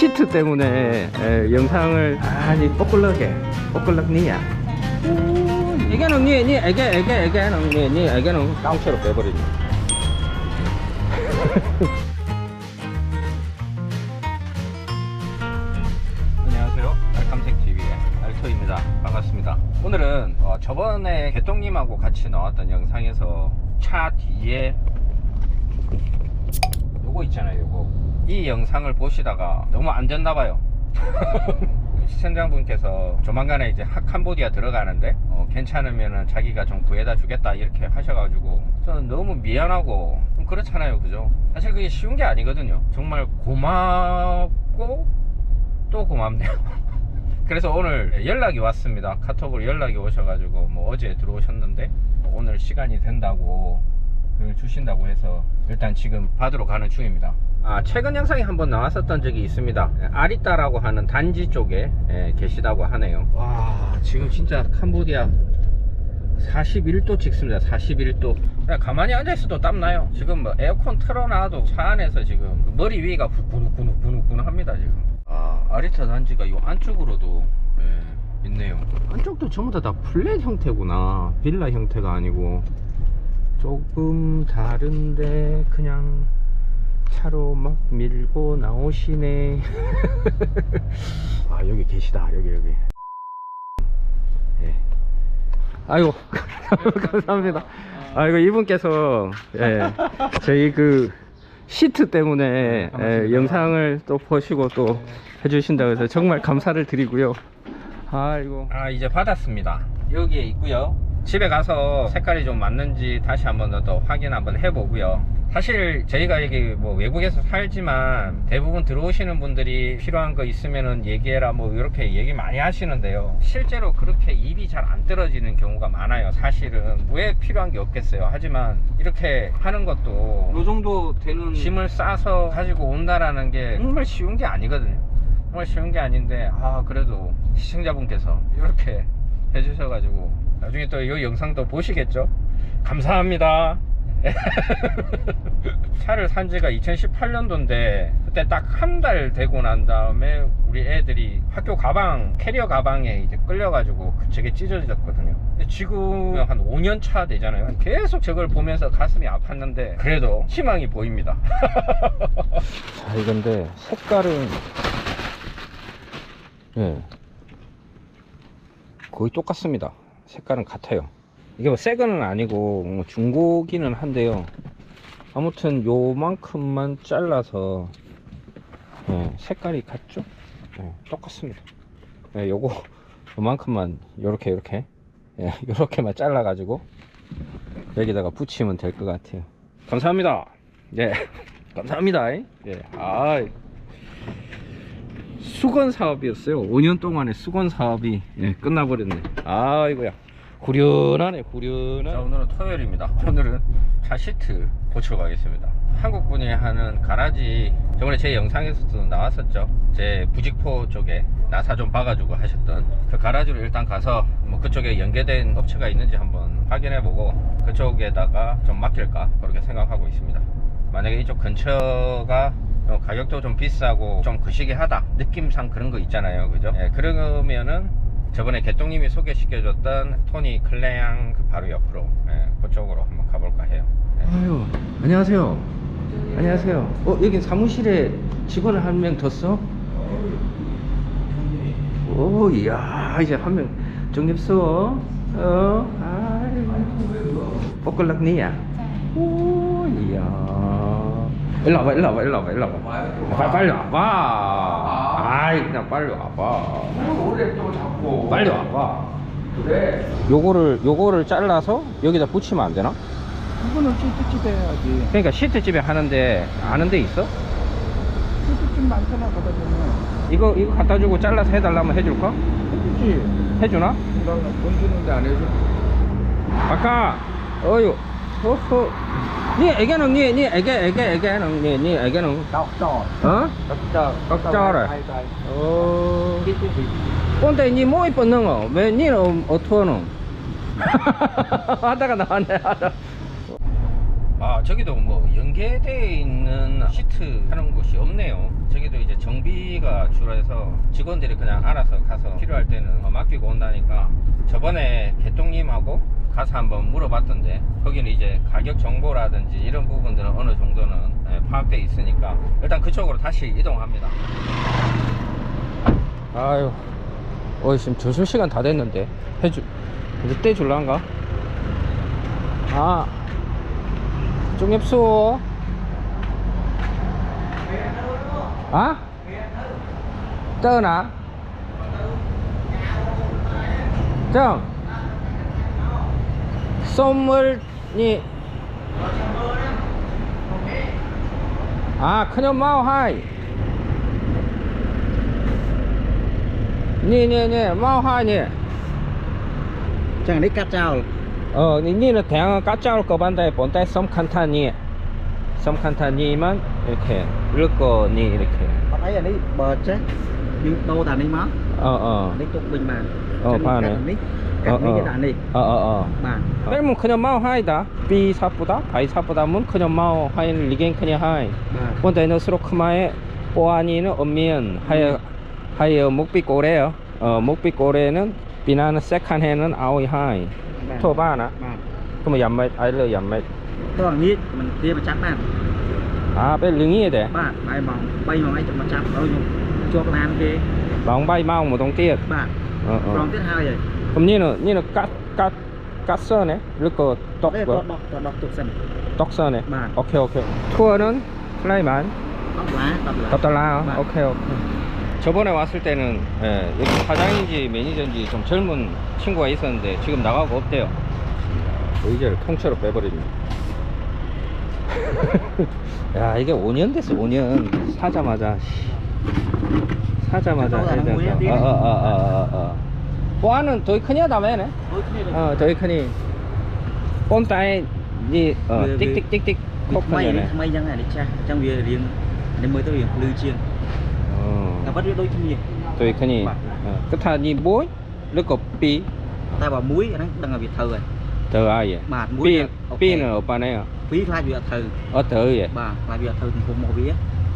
시트 때문에 에, 영상을 아니 뽀글럭해 뽀글럭니야. 이게는 니, 니 애게 애게 애게는 니, 니 애게는 깡체로 빼버리네. 안녕하세요. 알감색TV의 알토입니다. 반갑습니다. 오늘은 어, 저번에 개똥님하고 같이 나왔던 영상에서 차 뒤에 요거 있잖아요 요거 이 영상을 보시다가 너무 안 됐나 봐요. 시청자분께서 조만간에 이제 하- 캄보디아 들어가는데 어, 괜찮으면은 자기가 좀 구해다 주겠다 이렇게 하셔가지고 저는 너무 미안하고 좀 그렇잖아요 그죠? 사실 그게 쉬운 게 아니거든요. 정말 고맙고 또 고맙네요. 그래서 오늘 연락이 왔습니다. 카톡으로 연락이 오셔가지고 뭐 어제 들어오셨는데 오늘 시간이 된다고 글 주신다고 해서 일단 지금 받으러 가는 중입니다. 아, 최근 영상에 한번 나왔었던 적이 있습니다. 예, 아리따라고 하는 단지 쪽에 예, 계시다고 하네요. 와, 지금 진짜 캄보디아 41도 찍습니다. 41도. 그냥 가만히 앉아있어도 땀나요. 지금 뭐 에어컨 틀어놔도 차 안에서 지금 그 머리 위가 부근후근후근후근 합니다, 지금. 아, 아리타 단지가 이 안쪽으로도 예, 있네요. 안쪽도 전부 다, 다 플랫 형태구나. 빌라 형태가 아니고. 조금 다른데 그냥 차로 막 밀고 나오시네. 아 여기 계시다. 여기 여기. 예. 아이고 감사합니다. 아이고 이분께서 예, 저희 그 시트 때문에 예, 영상을 또 보시고 또 해주신다고 해서 정말 감사를 드리고요. 아이고. 아 이제 받았습니다. 여기에 있고요 집에 가서 색깔이 좀 맞는지 다시 한번 더 확인 한번 해보고요. 사실 저희가 여기 뭐 외국에서 살지만 대부분 들어오시는 분들이 필요한 거 있으면은 얘기해라 뭐 이렇게 얘기 많이 하시는데요. 실제로 그렇게 입이 잘 안 떨어지는 경우가 많아요 사실은. 왜 필요한 게 없겠어요. 하지만 이렇게 하는 것도 이 정도 되는 짐을 싸서 가지고 온다라는 게 정말 쉬운 게 아니거든요. 정말 쉬운 게 아닌데 아 그래도 시청자분께서 이렇게 해주셔가지고 나중에 또 이 영상도 보시겠죠? 감사합니다. 차를 산 지가 2018년도인데 그때 딱 한 달 되고 난 다음에 우리 애들이 학교 가방 캐리어 가방에 이제 끌려가지고 그 저게 찢어졌거든요. 근데 지금 한 5년 차 되잖아요. 계속 저걸 보면서 가슴이 아팠는데 그래도 희망이 보입니다. 자 이건데 색깔은 예 거의 똑같습니다 색깔은 같아요. 이게 뭐 새거는 아니고 뭐 중고기는 한데요. 아무튼 요만큼만 잘라서 예, 색깔이 같죠? 예, 똑같습니다. 예, 요거 요만큼만 요렇게 요렇게. 예, 요렇게만 잘라 가지고 여기다가 붙이면 될 것 같아요. 감사합니다. 예 감사합니다. 예 아, 수건 사업이었어요. 5년 동안의 수건 사업이 예, 끝나버렸네. 아이고야. 후련하네 후련하네 자 오늘은 토요일입니다. 오늘은 차 시트 고치러 가겠습니다. 한국 분이 하는 가라지 저번에 제 영상에서도 나왔었죠. 제 부직포 쪽에 나사 좀 봐가지고 하셨던 그 가라지로 일단 가서 뭐 그쪽에 연계된 업체가 있는지 한번 확인해보고 그쪽에다가 좀 맡길까 그렇게 생각하고 있습니다. 만약에 이쪽 근처가 어, 가격도 좀 비싸고 좀 거시기 하다 느낌상 그런 거 있잖아요. 그죠? 예, 그러면은 저번에 개똥님이 소개시켜줬던 토니 클레양 그 바로 옆으로 예, 그쪽으로 한번 가볼까 해요. 예. 아유 안녕하세요. 안녕하세요. 어 여기 사무실에 직원을 한 명 더 써? 오 이야 이제 한 명 정립서 어 아이고. 뽀글락니야? 오. 이야 일로 와봐 일로 와봐 일로 와봐 일로 와봐. 빨리, 빨리 와봐. 아이 그냥 빨리 와봐. 오래 또 잡고. 빨리 와봐. 그래. 요거를 요거를 잘라서 여기다 붙이면 안 되나? 이거는 시트집 해야지. 그러니까 시트집에 하는데 아는 데 있어? 시트집 많잖아 거다 보면 이거 이거 갖다 주고 잘라서 해달라면 해줄까? 해주지. 해주나? 나돈 주는데 안 해줘. 아까 어유 허허 니 애기는 니니 애기 애기 애기는 니니 애기는 덕적 어? 덕적 덕적을. 어. 근데 니 뭐이 뻗는 거? 왜 니는 어떻노? 하다가 나왔네 하다. 아 저기도 뭐 연계되어 있는 시트 하는 곳이 없네요. 저기도 이제 정비 인기가 줄어서 직원들이 그냥 알아서 가서 필요할 때는 어, 맡기고 온다니까. 저번에 개똥님하고 가서 한번 물어봤던데 거기는 이제 가격 정보라든지 이런 부분들은 어느 정도는 예, 파악돼 있으니까 일단 그쪽으로 다시 이동합니다 아유 어 지금 점심시간 다 됐는데 해주 이제 떼줄란가? 아 중엽수 아? 떠나? 정 선물이 아 큰엄마 하이 니니니 마하니 chẳng đấy cắt chào 어, 니는 대항은 까짜올 거 반다에 본다에 썸칸타니 썸칸타니만 이렇게 르거니 이렇게 bạn ấy là đi bờ chết đi đâu tàn đi má 어어 đi tục bình bàn Ờ, pha này. កាត់នេះដាក់នេះអអអបាទតែមកខ្ញុំមកហើយតាពីសាប់ពតាហើយសាប់ពតាមុនខ្ញុំមកហើយលីងគ្នាហើយប៉ុន្តែនៅស្រុកខ្មែរពណ៌នេះនោះអត់មានហើយហើយមកពីកូរ៉េអឺមកពីកូរ៉េនោះពីណា second hand នោះឲ្យហើយធ្វើបានណាបាទខ្ញុំយ៉ាងម៉េចឲ្យលើយ៉ាងម៉េចតោះងាកមិនទាប្រចាំបានអាពេលលងាទេបាទបាយម៉ោង3ម៉ោងឯងចាំមកចាប់ឲ្យខ្ញុំជាប់ឡានគេម៉ោង3ម៉ោងម្ដងទៀតបាទព្រមទៀតហើយហើយ 그럼 니는 니는 까까 까서네 이거 떡 đọc tục sân 떡서네 만. 오케이 오케이 투어는 플라이만 đọc lá đọc lá. 떴달라 만. 오케이 오케이 저번에 왔을 때는 예, 여기 사장인지 매니저인지 좀 젊은 친구가 있었는데 지금 나가고 없대요. 의자를 통째로 빼버립니다 야 이게 5년 됐어 5년. 사자마자 씨. 사자마자. 어어어어어. 보 아는 더이 크냐 다음에네 Ôi, cái này là- 어 더이 크니 ôn tay đi ờ Về- tích về- tích tích tích khóc mây này đi này mây chẳng này đi cha trong việc riêng nên mới tới việc lưu chiên 어 là bắt đôi chân nhiều 더이 크니 Vâng. 어 끝타 니 뭐이 lưỡi 비 ta bảo muối nó đang ở việt thờ rồi 더 아예 bà muối 비 là- ok. 비는 오빠네요 phí là việt thờ 어 더예 bà là việt thờ thì cũng một vía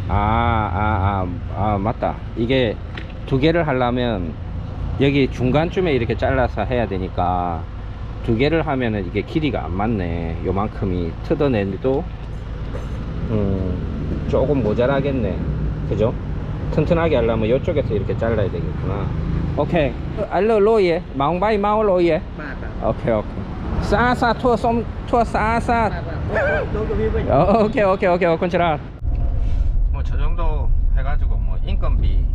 아아 아 아, 맞다 이게 두 개를 하려면 여기 중간쯤에 이렇게 잘라서 해야 되니까 두 개를 하면은 이게 길이가 안 맞네. 요만큼이 뜯어내도 음 조금 모자라겠네. 그죠? 튼튼하게 하려면 이쪽에서 이렇게 잘라야 되겠구나. 오케이. 알로 로예 마웅바이 마오 로예 오케이 오케이. 싸싸 투어 쏨 투어 싸싸. vía 어, 오케이 오케이 오케이. 오콘치라 뭐저 정도 해가지고 뭐 인건비니까 한 10불 정도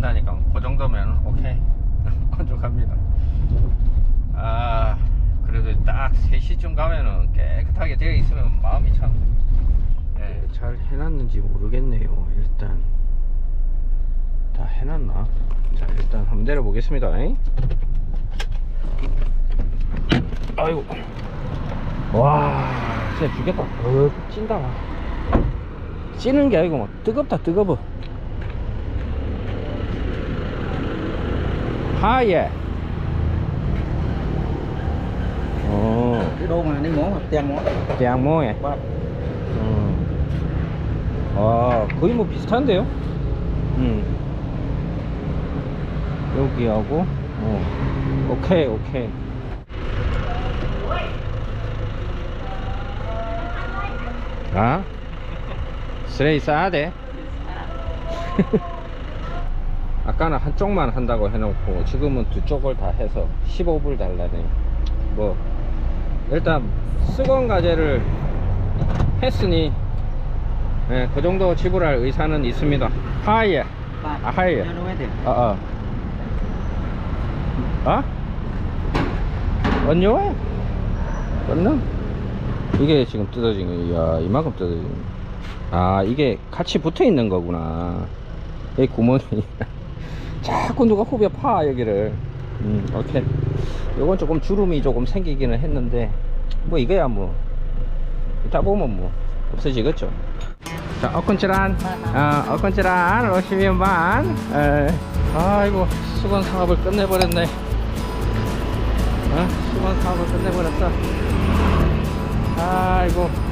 한다니까 그 정도면 오케이. 만족합니다. 아 그래도 딱 3시쯤 가면은 깨끗하게 되어 있으면 마음이 참 예, 잘 해놨는지 모르겠네요. 일단 다 해놨나? 자 일단 한번 내려 보겠습니다. 아이고. 와 진짜 죽겠다. 어 찐다. 찌는 게 아니고 막 뜨겁다 뜨거워 하예 어 cái đô mà đi món hoặc tiền món. 대양 모에 bà 음. 아 거의 뭐 비슷한데요? 음 여기하고. 어. 오케이 오케이. 아? 쓰레기 싸야 돼 아까는 한쪽만 한다고 해놓고 지금은 두 쪽을 다 해서 15불 달라네. 뭐 일단 수건 가제를 했으니 예, 그 정도 지불할 의사는 있습니다. bà 아 mấy tiền 어어 어? 언요해? 껐나? 이게 지금 뜯어진 거 이야 이만큼 뜯어진 거아 이게 같이 붙어 있는 거구나. 이 구멍이 자꾸 누가 후벼 파 여기를. 음 오케이. 요건 조금 주름이 조금 생기기는 했는데 뭐 이거야 뭐. 이따 보면 뭐 없어지겠죠. 자 어컨치란 아 어컨치란 오시면 반 에. 아이고 수건 사업을 끝내버렸네. 어? 수건 사업을 끝내버렸어. 아이고